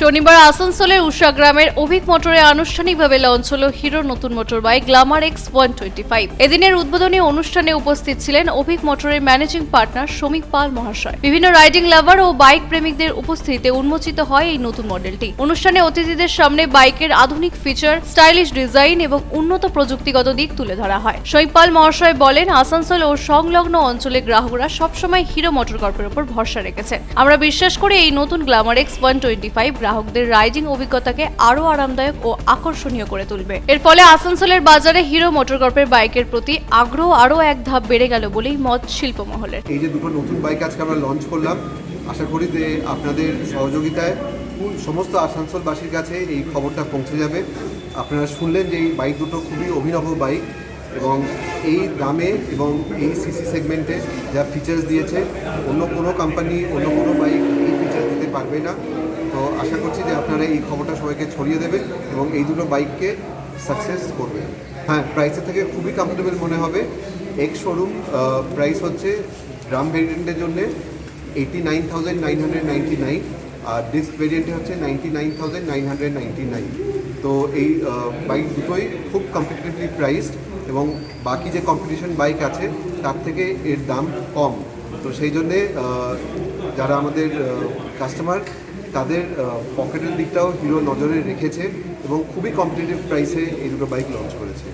শনিবার আসানসোলের উষা গ্রামের অভিক মোটরে আনুষ্ঠানিকভাবে লঞ্চ হল হিরোর নতুন motor bike glamour X one twenty five. এদিনের উদ্বোধনী অনুষ্ঠানে উপস্থিত ছিলেন অভিক মোটরের ম্যানেজিং পার্টনার শ্রমিক পাল মহাশয়। বিভিন্ন রাইডিং লাভার ও বাইক প্রেমিকদের উপস্থিতিতে উন্মোচিত হয় এই নতুন মডেলটি। অনুষ্ঠানে অতিথিদের সামনে বাইকের আধুনিক ফিচার, স্টাইলিশ ডিজাইন এবং উন্নত প্রযুক্তিগত দিক তুলে ধরা হয়। শ্রমিক পাল মহাশয় বলেন, আসানসোল ও সংলগ্ন অঞ্চলের গ্রাহকরা সবসময় হিরো মোটর কর্পের উপর ভরসা রেখেছেন আমরা বিশ্বাস করি এই নতুন glamour X one twenty five গ্রাহকদের রাইডিং অভিজ্ঞতাকে আরও আরামদায়ক ও আকর্ষণীয় করে তুলবে। এর ফলে আসানসোলের বাজারে হিরো মোটর কর্পের বাইকের প্রতি আগ্রহ আরও এক ধাপ বেড়ে গেল বলেই মত শিল্পমহলের। এই যে দুটো নতুন বাইক আজকে আমরা লঞ্চ করলাম, আশা করি যে আপনাদের সহযোগিতায় সমস্ত আসানসোলবাসীর কাছে এই খবরটা পৌঁছে যাবে। আপনারা শুনলেন যে এই বাইক দুটো খুবই অভিনব বাইক এবং এই দামে এবং এই সিসি সেগমেন্টে যা ফিচার্স দিয়েছে, অন্য কোনো কোম্পানি অন্য কোনো বাইক এই ফিচার্স দিতে পারবে না। তো আশা করছি যে আপনারা এই খবরটা সবাইকে ছড়িয়ে দেবেন এবং এই দুটো বাইককে সাকসেস করবেন হ্যাঁ প্রাইসের থেকে খুবই কমফোর্টেবল মনে হবে। এক্স শোরুম প্রাইস হচ্ছে ড্রাম ভেরিয়েন্টের জন্য eighty nine thousand nine hundred ninety nine আর ডিস্ক ভেরিয়েন্টে হচ্ছে ninety nine thousand nine hundred ninety nine তো এই বাইক দুটোই খুব কম্পিটিটিভলি প্রাইসড এবং বাকি যে কম্পিটিশন বাইক আছে, তার থেকে এর দাম কম। তো সেই জন্যে যারা আমাদের কাস্টমার তাদের পকেটের দিকটাও হিরো নজরে রেখেছে এবং খুবই কম্পিটিটিভ প্রাইসে এই দুটো বাইক লঞ্চ করেছে।